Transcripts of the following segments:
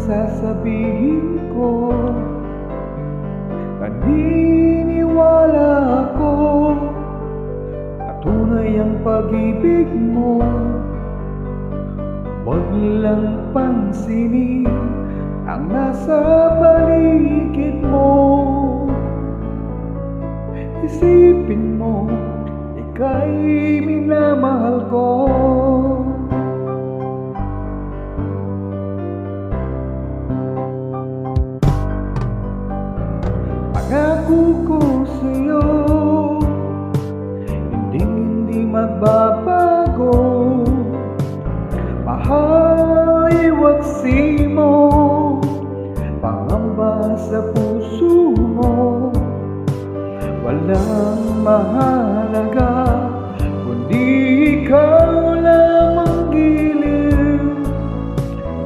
sasabihin ko? Naniniwala ako Na tunay ang pag-ibig mo. Huwag lang pansinin Ang nasa paligid mo. Isipin mo Ika'y minamahal ko Pangako ko sa'yo Hindi hindi magbabago. Mahal waksi mo Pangamba sa puso mo. Walang mahalaga Kundi ikaw lamang giliw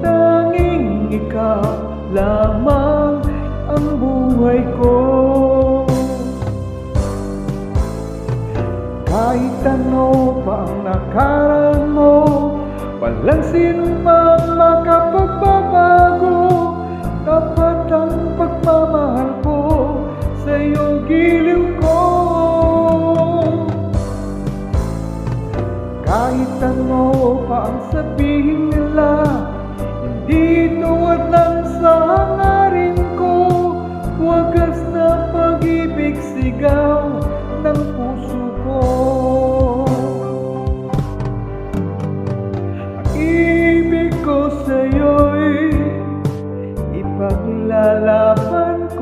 Tanging ikaw lamang Kahit ano pa ang nakaraan mo Walang sinumang makapagbabago. Dapat ang pagmamahal ko sa iyong giliw ko. Kahit ano pa ang sabihin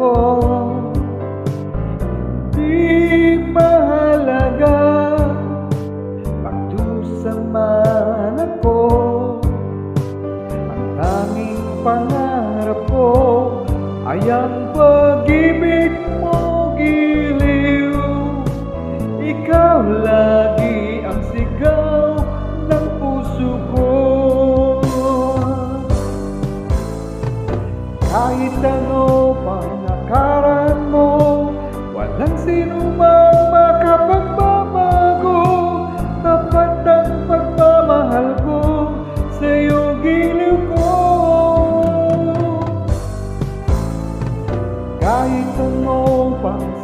ko. Di mahalaga Pagdusa man ako. Ang tanging pangarap ko Ay ang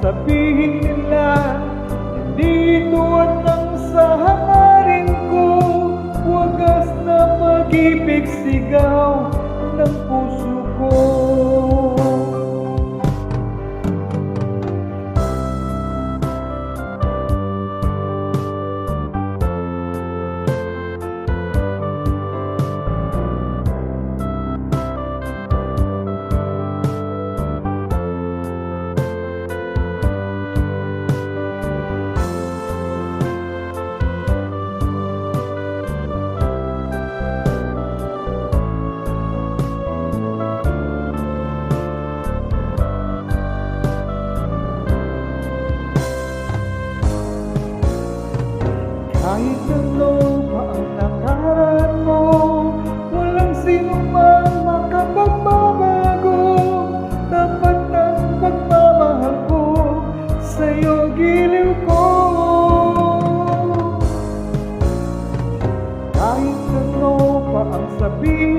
ano ang sabihin